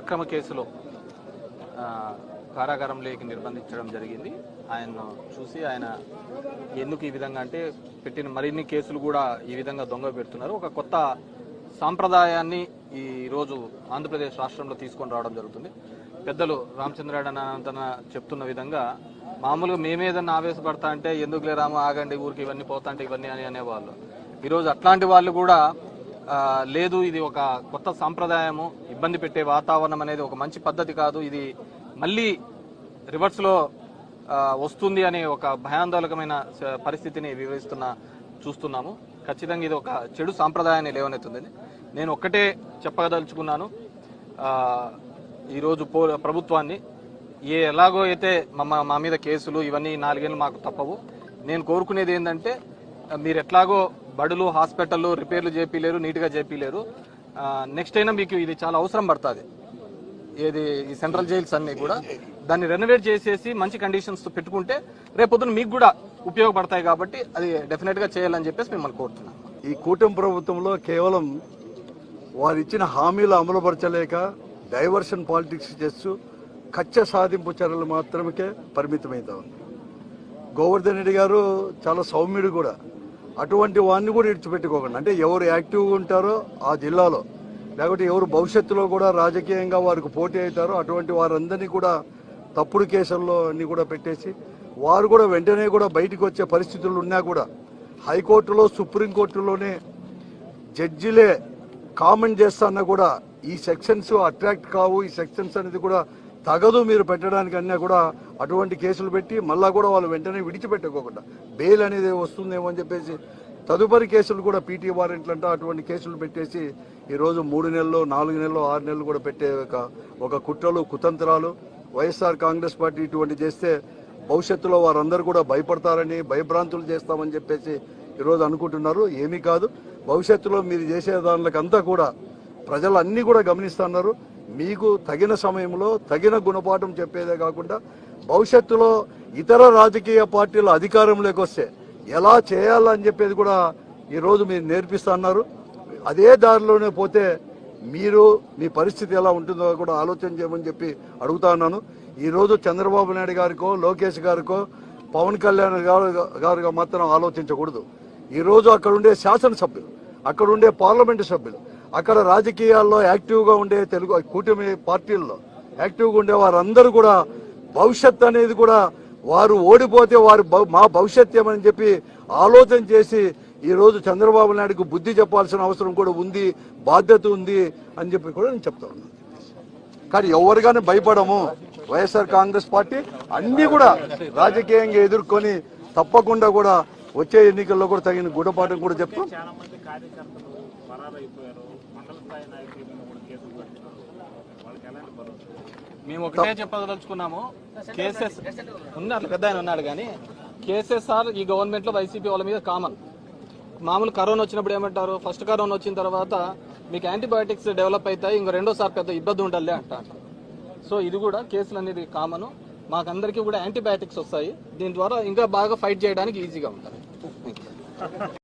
అక్రమ కేసులో కారాగారంలోకి నిర్బంధించడం జరిగింది. ఆయన్ను చూసి ఆయన ఎందుకు ఈ విధంగా అంటే పెట్టిన మరిన్ని కేసులు కూడా ఈ విధంగా దొంగ పెడుతున్నారు. ఒక కొత్త సాంప్రదాయాన్ని ఈరోజు ఆంధ్రప్రదేశ్ రాష్ట్రంలో తీసుకొని రావడం జరుగుతుంది. పెద్దలు రామచంద్రాయణ చెప్తున్న విధంగా మామూలుగా మేమేదన్నా ఆవేశపడతా అంటే ఎందుకులే రాము ఆగండి ఊరికి ఇవన్నీ పోతా అంటే ఇవన్నీ అని అనేవాళ్ళు. ఈరోజు అట్లాంటి వాళ్ళు కూడా లేదు ఇది ఒక కొత్త సాంప్రదాయము. ఇబ్బంది పెట్టే వాతావరణం అనేది ఒక మంచి పద్ధతి కాదు. ఇది మళ్ళీ రివర్స్లో వస్తుంది అనే ఒక భయాందోళకమైన పరిస్థితిని వివరిస్తున్న చూస్తున్నాము. ఖచ్చితంగా ఇది ఒక చెడు సాంప్రదాయాన్ని లేవనెత్తుంది నేను ఒక్కటే చెప్పదలుచుకున్నాను. ఈరోజు పో ప్రభుత్వాన్ని ఏ ఎలాగో అయితే మా మా మీద కేసులు ఇవన్నీ నాలుగేళ్ళు మాకు తప్పవు. నేను కోరుకునేది ఏంటంటే మీరు ఎట్లాగో బడులు హాస్పిటల్ రిపేర్లు చేపిలేరు నీట్గా చేపిలేరు. నెక్స్ట్ అయినా మీకు ఇది చాలా అవసరం పడుతుంది. ఏది ఈ సెంట్రల్ జైల్స్ అన్ని కూడా. దాన్ని రెనోవేట్ చేసేసి మంచి కండిషన్స్ పెట్టుకుంటే రేపొద్దున మీకు కూడా ఉపయోగపడతాయి కాబట్టి అది డెఫినెట్గా చేయాలని చెప్పేసి మిమ్మల్ని కోరుతున్నాం ఈ కూటమి ప్రభుత్వంలో కేవలం వారు ఇచ్చిన హామీలు అమలుపరచలేక డైవర్షన్ పాలిటిక్స్ చేస్తూ కచ్చ సాధింపు చర్యలు మాత్రమే పరిమితమైతా ఉంది గోవర్ధన్ రెడ్డి గారు చాలా సౌమ్యుడు కూడా. అటువంటి వాడిని కూడా ఇడిచిపెట్టుకోకండి అంటే ఎవరు యాక్టివ్గా ఉంటారో ఆ జిల్లాలో లేకపోతే ఎవరు భవిష్యత్తులో కూడా రాజకీయంగా వారికి పోటీ అవుతారో అటువంటి వారందరినీ కూడా తప్పుడు కేసుల్లో అన్ని కూడా పెట్టేసి వారు కూడా వెంటనే కూడా బయటికి వచ్చే పరిస్థితులు ఉన్నా కూడా హైకోర్టులో సుప్రీంకోర్టులోనే జడ్జిలే కామెంట్ చేస్తాన్నా కూడా ఈ సెక్షన్స్ అట్రాక్ట్ కావు ఈ సెక్షన్స్ అనేది కూడా తగదు మీరు పెట్టడానికి అన్నా కూడా అటువంటి కేసులు పెట్టి మళ్ళా కూడా వాళ్ళు వెంటనే విడిచిపెట్టుకోకుండా బెయిల్ అనేది వస్తుందేమో అని చెప్పేసి తదుపరి కేసులు కూడా పీటీ వారెంట్లు అంటే అటువంటి కేసులు పెట్టేసి ఈరోజు మూడు నెలలు నాలుగు నెలలు ఆరు నెలలు కూడా పెట్టే ఒక ఒక కుట్రలు కుతంత్రాలు వైఎస్ఆర్ కాంగ్రెస్ పార్టీ ఇటువంటి చేస్తే భవిష్యత్తులో వారందరూ కూడా భయపడతారని భయభ్రాంతులు చేస్తామని చెప్పేసి ఈరోజు అనుకుంటున్నారు. ఏమీ కాదు. భవిష్యత్తులో మీరు చేసే దానికంతా కూడా ప్రజలు అన్నీ కూడా గమనిస్తున్నారు మీకు తగిన సమయంలో తగిన గుణపాఠం చెప్పేదే కాకుండా భవిష్యత్తులో ఇతర రాజకీయ పార్టీల అధికారంలోకి వస్తే ఎలా చేయాలని చెప్పేది కూడా ఈరోజు మీరు నేర్పిస్తున్నారు అదే దారిలోనే పోతే మీరు మీ పరిస్థితి ఎలా ఉంటుందో కూడా ఆలోచన చేయమని చెప్పి అడుగుతా ఉన్నాను. ఈరోజు చంద్రబాబు నాయుడు గారికో లోకేష్ గారికో పవన్ కళ్యాణ్ గారు గారుగా మాత్రం ఆలోచించకూడదు. ఈరోజు అక్కడ ఉండే శాసనసభ్యులు అక్కడ ఉండే పార్లమెంటు సభ్యులు అక్కడ రాజకీయాల్లో యాక్టివ్గా ఉండే తెలుగు కూటమి పార్టీల్లో యాక్టివ్గా ఉండే వారందరూ కూడా భవిష్యత్ అనేది కూడా వారు ఓడిపోతే వారు మా భవిష్యత్ ఏమని చెప్పి ఆలోచన చేసి ఈరోజు చంద్రబాబు నాయుడుకు బుద్ధి చెప్పాల్సిన అవసరం కూడా ఉంది బాధ్యత ఉంది అని చెప్పి కూడా నేను చెప్తా ఉన్నాను కానీ ఎవరిగానే భయపడము. వైఎస్ఆర్ కాంగ్రెస్ పార్టీ అన్ని కూడా రాజకీయంగా ఎదుర్కొని తప్పకుండా కూడా వచ్చే ఎన్నికల్లో కూడా తగిన గుణపాఠం కూడా చెప్తాం. పరారైపోయారు. మండల స్థాయి కూడా కేసులు పెడుతున్నారు? వాళ్ళకి ఎలాంటి భరోసా? మేము ఒకటే చెప్పదలుచుకున్నాము. కేసెస్ ఉన్నారు పెద్ద ఆయన ఉన్నాడు కానీ కేసెస్ఆర్ ఈ గవర్నమెంట్లో వైసీపీ వాళ్ళ మీద కామన్ మామూలు కరోనా వచ్చినప్పుడు ఏమంటారు? ఫస్ట్ కరోనా వచ్చిన తర్వాత మీకు యాంటీబయాటిక్స్ డెవలప్ అవుతాయి ఇంకో రెండోసారి పెద్ద ఇబ్బంది ఉండాలి అంటారు సో ఇది కూడా కేసులు అనేది కామన్ మాకందరికీ కూడా యాంటీబయాటిక్స్ వస్తాయి. దీని ద్వారా ఇంకా బాగా ఫైట్ చేయడానికి ఈజీగా ఉంటుంది.